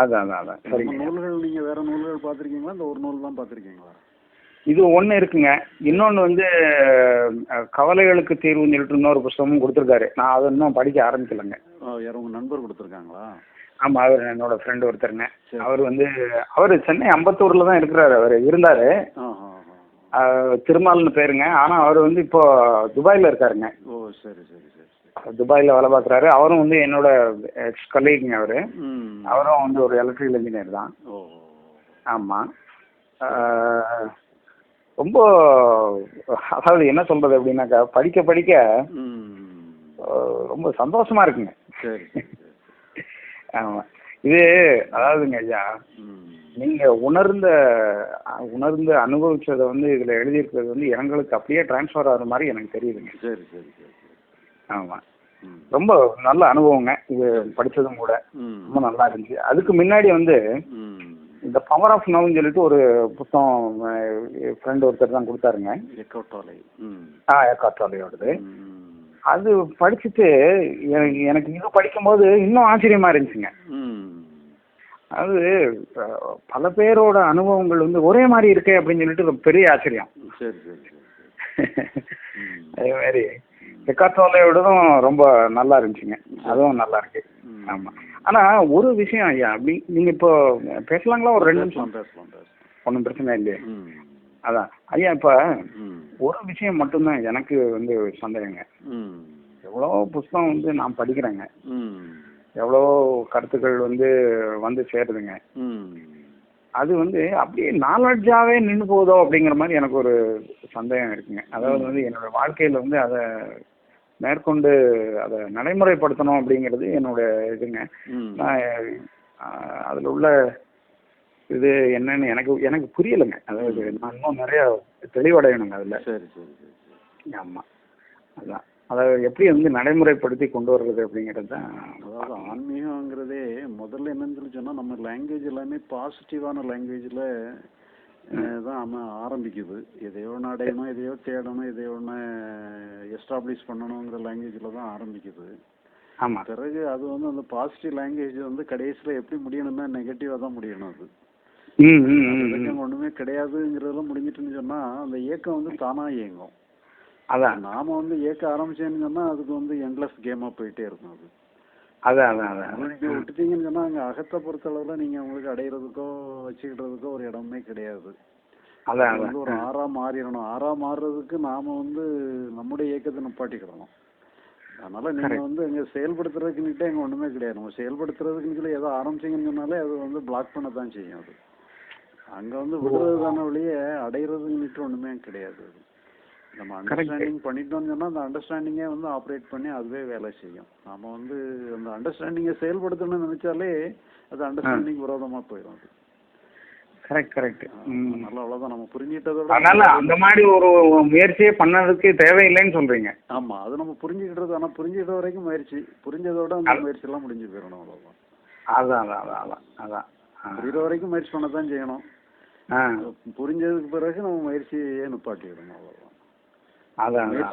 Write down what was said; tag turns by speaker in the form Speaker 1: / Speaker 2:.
Speaker 1: அதான் அதான் அதான். சரிங்க
Speaker 2: நூல்கள் நீங்க வேற நூல்கள் பார்த்திருக்கீங்களா? இந்த ஒரு நூல் தான் பார்த்திருக்கீங்களா?
Speaker 1: இது ஒன்று இருக்குங்க. இன்னொன்று வந்து கவலைகளுக்கு தீர்வுன்னு சொல்லிட்டு இன்னொரு புஸ்தகமும் கொடுத்துருக்காரு. நான் அதை இன்னும் படிக்க ஆரம்பிக்கலைங்க.
Speaker 2: யாரும் உங்க நண்பர் கொடுத்துருக்காங்களா?
Speaker 1: ஆமாம் அவர் என்னோட ஃப்ரெண்டு ஒருத்தருங்க. அவர் வந்து அவர் சென்னை அம்பத்தூரில் தான் இருக்கிறாரு. அவர் இருந்தார். திருமால்னு பேருங்க. ஆனால் அவர் வந்து இப்போ துபாயில் இருக்காருங்க.
Speaker 2: ஓ சரி சரி சரி.
Speaker 1: துபாயில் வேலை பார்க்குறாரு. அவரும் வந்து என்னோட எக்ஸ் கலீக்குங்க அவர்.
Speaker 2: ம்.
Speaker 1: அவரும் வந்து ஒரு எலக்ட்ரிக்கல் இன்ஜினியர் தான்.
Speaker 2: ஓ.
Speaker 1: ஆமாம் ரொம்ப அதாவது என்ன சொல்கிறது அப்படின்னாக்கா படிக்க படிக்க ரொம்ப சந்தோஷமா இருக்குங்க. ஆமாம் இது அதாவதுங்க ஐயா
Speaker 2: ம்.
Speaker 1: நீங்கள் உணர்ந்த உணர்ந்து அனுபவிச்சதை வந்து இதில் எழுதியிருக்கிறது வந்து எங்களுக்கு அப்படியே ட்ரான்ஸ்ஃபர் ஆகிற மாதிரி எனக்கு தெரியுதுங்க.
Speaker 2: சரி சரி சரி சரி.
Speaker 1: ஆமாம்
Speaker 2: ம்
Speaker 1: ரொம்ப நல்ல அனுபவங்க. இது படித்ததும் கூட. ரொம்ப நல்லா இருந்துச்சு. அதுக்கு முன்னாடி வந்து இந்த பவர் ஆஃப் நவ்னு சொல்லிட்டு ஒரு புத்தகம் ஃப்ரெண்ட் ஒருத்தர் தான் கொடுத்தாருங்க. ஆ
Speaker 2: ம்
Speaker 1: அது படிச்சுட்டு எனக்கு எனக்கு இது படிக்கும்போது இன்னும் ஆச்சரியமா இருந்துச்சுங்க. அது பல பேரோட அனுபவங்கள் வந்து ஒரே மாதிரி இருக்கே அப்படின்னு சொல்லிட்டு பெரிய ஆச்சரியம். அதே மாதிரி எக்காத்தோலையோடதும் ரொம்ப நல்லா இருந்துச்சுங்க. அதுவும் நல்லா இருக்கு.
Speaker 2: ம்.
Speaker 1: ஆமா. ஆனா ஒரு விஷயம் ஐயா அப்படி நீங்க இப்போ பேசலாங்களா? ஒரு ரெண்டு நிமிஷம்.
Speaker 2: பேசலாம்
Speaker 1: ஒன்றும் பிரச்சனை இல்லையே. அதான். ஐயா இப்போ ஒரு விஷயம் மட்டும்தான் எனக்கு வந்து சந்தேகங்க. எவ்வளோ புஸ்தகம் வந்து நான் படிக்கிறேங்க. எவ்வளோ கருத்துக்கள் வந்து வந்து சேருதுங்க. அது வந்து அப்படியே நாலெட்ஜாவே நின்று போகுதோ அப்படிங்கிற மாதிரி எனக்கு ஒரு சந்தேகம் இருக்குங்க. அதாவது வந்து என்னோட வாழ்க்கையில் வந்து அதை மேற்கொண்டு அதை நடைமுறைப்படுத்தணும் அப்படிங்கிறது என்னோட இதுங்க. நான் அதில் உள்ள இது என்னன்னு எனக்கு எனக்கு புரியலைங்க. அதாவது நான் இன்னும் நிறைய தெளிவடையணுங்க அதில்.
Speaker 2: சரி சரி சரி
Speaker 1: ஆமாம் அதான். அதாவது எப்படி வந்து நடைமுறைப்படுத்தி கொண்டு வர்றது அப்படிங்கிறது தான்
Speaker 2: அதாவது ஆன்மீகங்கிறதே முதல்ல என்னன்னு சொல்லி சொன்னா நம்ம லாங்குவேஜ் எல்லாமே பாசிட்டிவான லாங்குவேஜில் தான் ஆரம்பிக்குது. எதையோ ஒன்று அடையணும் எதையோ தேடணும் எதையோ ஒன்று எஸ்டாப்ளிஷ் பண்ணணுங்கிற லாங்குவேஜில் தான் ஆரம்பிக்குது.
Speaker 1: ஆமாம்
Speaker 2: பிறகு அது வந்து அந்த பாசிட்டிவ் லாங்குவேஜ் வந்து கடைசியில் எப்படி முடியணும்னா நெகட்டிவாக தான் முடியணும் அது.
Speaker 1: ம் ம் ம், ம்.
Speaker 2: இலக்கியம் ஒன்றுமே கிடையாதுங்கிறதெல்லாம் முடிஞ்சிட்டுன்னு சொன்னா அந்த இயக்கம் வந்து தானா இயங்கும்.
Speaker 1: அதான்.
Speaker 2: நாம வந்து இயக்க ஆரம்பிச்சேன்னு சொன்னா அதுக்கு வந்து எண்ட்லெஸ் கேமா போயிட்டே இருக்கும் அது.
Speaker 1: அதான் அதான் அதான்.
Speaker 2: அதனால நீங்க விட்டுட்டீங்கன்னு சொன்னா அங்க அகத்தை பொறுத்தளவுல நீங்க உங்களுக்கு அடையிறதுக்கோ வச்சுக்கிட்டதுக்கோ ஒரு இடமே கிடையாது.
Speaker 1: அதான்
Speaker 2: அது
Speaker 1: அதான்.
Speaker 2: வந்து ஒரு ஆறா மாறிடணும். ஆறா மாறுறதுக்கு நாம வந்து நம்முடைய இயக்கத்தை நிப்பாட்டிக்கிடணும் அதனால நீங்க வந்து அங்க செயல்படுத்துறதுக்குன்னுட்டே அங்க ஒண்ணுமே கிடையாது. நம்ம செயல்படுத்துறதுக்குன்னு சொல்லி ஏதோ ஆரம்பிச்சீங்கன்னு சொன்னாலே அது வந்து பிளாக் பண்ண தான் செய்யும் அது. அங்க வந்து விடுறது தானே ஒழிய அடையிறதுன்னுட்டு ஒண்ணுமே கிடையாது அது. நம்ம அண்டர்ஸ்டாண்டிங் பண்ணிட்டோம்னு சொன்னா அந்த அண்டர்ஸ்டாண்டிங்கே வந்து ஆப்ரேட் பண்ணி அதுவே வேலை செய்யும். நாம வந்து அந்த அண்டர்ஸ்டாண்டிங்கை செயல்படுத்தணும்னு நினைச்சாலே அது அண்டர்ஸ்டாண்டிங் விரோதமா போயிடும் அது.
Speaker 1: கரெக்ட் கரெக்ட்
Speaker 2: அதனால அவ்வளவுதான். நம்ம புரிஞ்சிட்டதோட
Speaker 1: அதனால அந்த மாதிரி ஒரு முயற்சியே பண்ணதுக்கு தேவையில்லைன்னு சொல்றீங்க.
Speaker 2: ஆமா. அது நம்ம புரிஞ்சுக்கிட்டது. ஆனா புரிஞ்சுக்கிட்ட வரைக்கும் முயற்சி. புரிஞ்சதோட அந்த முயற்சி எல்லாம் முடிஞ்சு போயிடணும் அவ்வளவுதான்.
Speaker 1: அதான் அதான் அதான் அதான்.
Speaker 2: புரியுற வரைக்கும் முயற்சி பண்ணத்தான் செய்யணும். புரிஞ்சதுக்கு பிறகு நம்ம முயற்சியே நிப்பாட்டிடணும் அவ்வளவுதான்.
Speaker 1: அதான்